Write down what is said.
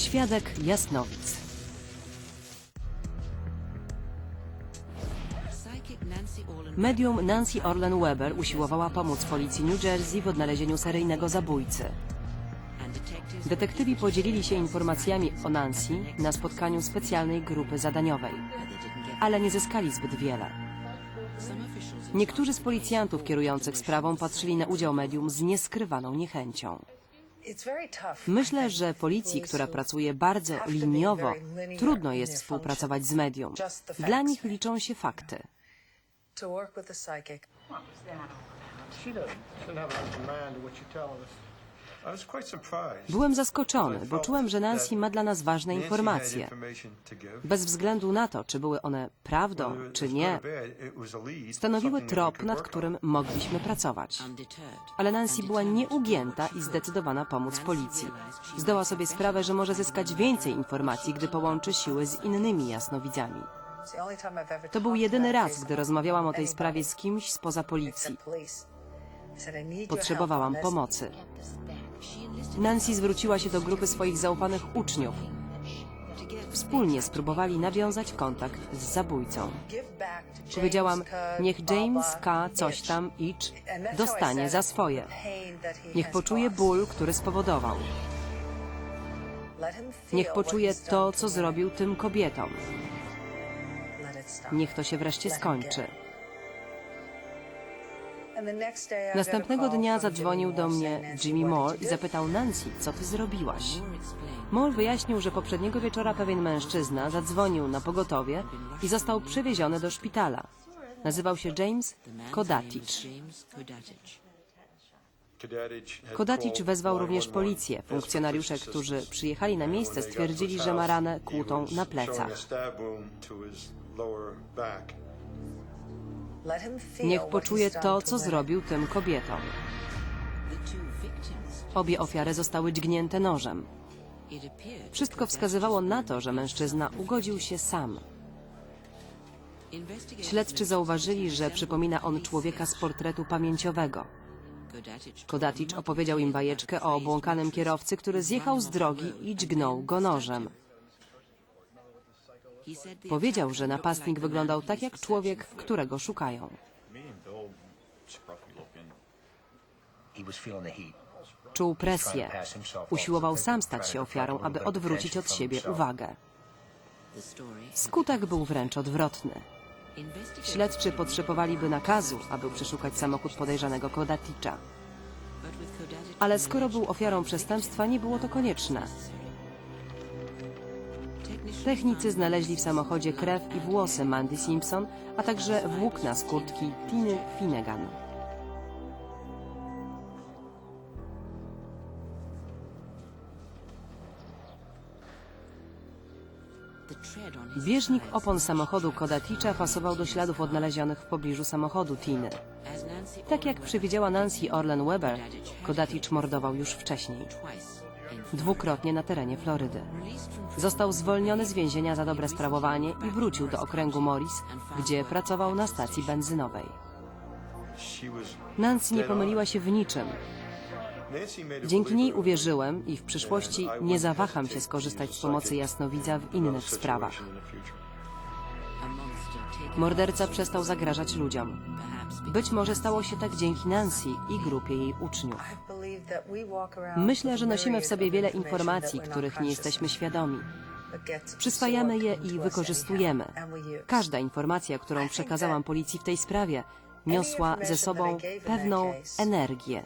Świadek Jasnowic. Medium Nancy Orlen Weber usiłowała pomóc policji New Jersey w odnalezieniu seryjnego zabójcy. Detektywi podzielili się informacjami o Nancy na spotkaniu specjalnej grupy zadaniowej, ale nie zyskali zbyt wiele. Niektórzy z policjantów kierujących sprawą patrzyli na udział medium z nieskrywaną niechęcią. Myślę, że policji, która pracuje bardzo liniowo, trudno jest współpracować z medium. Dla nich liczą się fakty. She doesn't, doesn't have command to what you're telling us. Byłem zaskoczony, bo czułem, że Nancy ma dla nas ważne informacje. Bez względu na to, czy były one prawdą, czy nie, stanowiły trop, nad którym mogliśmy pracować. Ale Nancy była nieugięta i zdecydowana pomóc policji. Zdała sobie sprawę, że może zyskać więcej informacji, gdy połączy siły z innymi jasnowidzami. To był jedyny raz, gdy rozmawiałam o tej sprawie z kimś spoza policji. Potrzebowałam pomocy. Nancy zwróciła się do grupy swoich zaufanych uczniów. Wspólnie spróbowali nawiązać kontakt z zabójcą. Powiedziałam, niech James K. coś tam, Itch, dostanie za swoje. Niech poczuje ból, który spowodował. Niech poczuje to, co zrobił tym kobietom. Niech to się wreszcie skończy. Następnego dnia zadzwonił do mnie saying, "Nancy, Jimmy Moore i you do?" zapytał Nancy, co ty zrobiłaś? Moore wyjaśnił, że poprzedniego wieczora pewien mężczyzna zadzwonił na pogotowie i został przewieziony do szpitala. Nazywał się James Kodatic. Kodatic wezwał również policję. Funkcjonariusze, którzy przyjechali na miejsce, stwierdzili, że ma ranę kłutą na plecach. Niech poczuje to, co zrobił tym kobietom. Obie ofiary zostały dźgnięte nożem. Wszystko wskazywało na to, że mężczyzna ugodził się sam. Śledczy zauważyli, że przypomina on człowieka z portretu pamięciowego. Kodatic opowiedział im bajeczkę o obłąkanym kierowcy, który zjechał z drogi i dźgnął go nożem. Powiedział, że napastnik wyglądał tak jak człowiek, którego szukają. Czuł presję. Usiłował sam stać się ofiarą, aby odwrócić od siebie uwagę. Skutek był wręcz odwrotny. Śledczy potrzebowaliby nakazu, aby przeszukać samochód podejrzanego Kodaticza. Ale skoro był ofiarą przestępstwa, nie było to konieczne. Technicy znaleźli w samochodzie krew i włosy Mandy Simpson, a także włókna z kurtki Tiny Finnegan. Bieżnik opon samochodu Kodaticza pasował do śladów odnalezionych w pobliżu samochodu Tiny. Tak jak przewidziała Nancy Orlen Weber, Kodaticz mordował już wcześniej. Dwukrotnie na terenie Florydy. Został zwolniony z więzienia za dobre sprawowanie i wrócił do okręgu Morris, gdzie pracował na stacji benzynowej. Nancy nie pomyliła się w niczym. Dzięki niej uwierzyłem i w przyszłości nie zawaham się skorzystać z pomocy jasnowidza w innych sprawach. Morderca przestał zagrażać ludziom. Być może stało się tak dzięki Nancy i grupie jej uczniów. Myślę, że nosimy w sobie wiele informacji, których nie jesteśmy świadomi. Przyswajamy je i wykorzystujemy. Każda informacja, którą przekazałam policji w tej sprawie, niosła ze sobą pewną energię.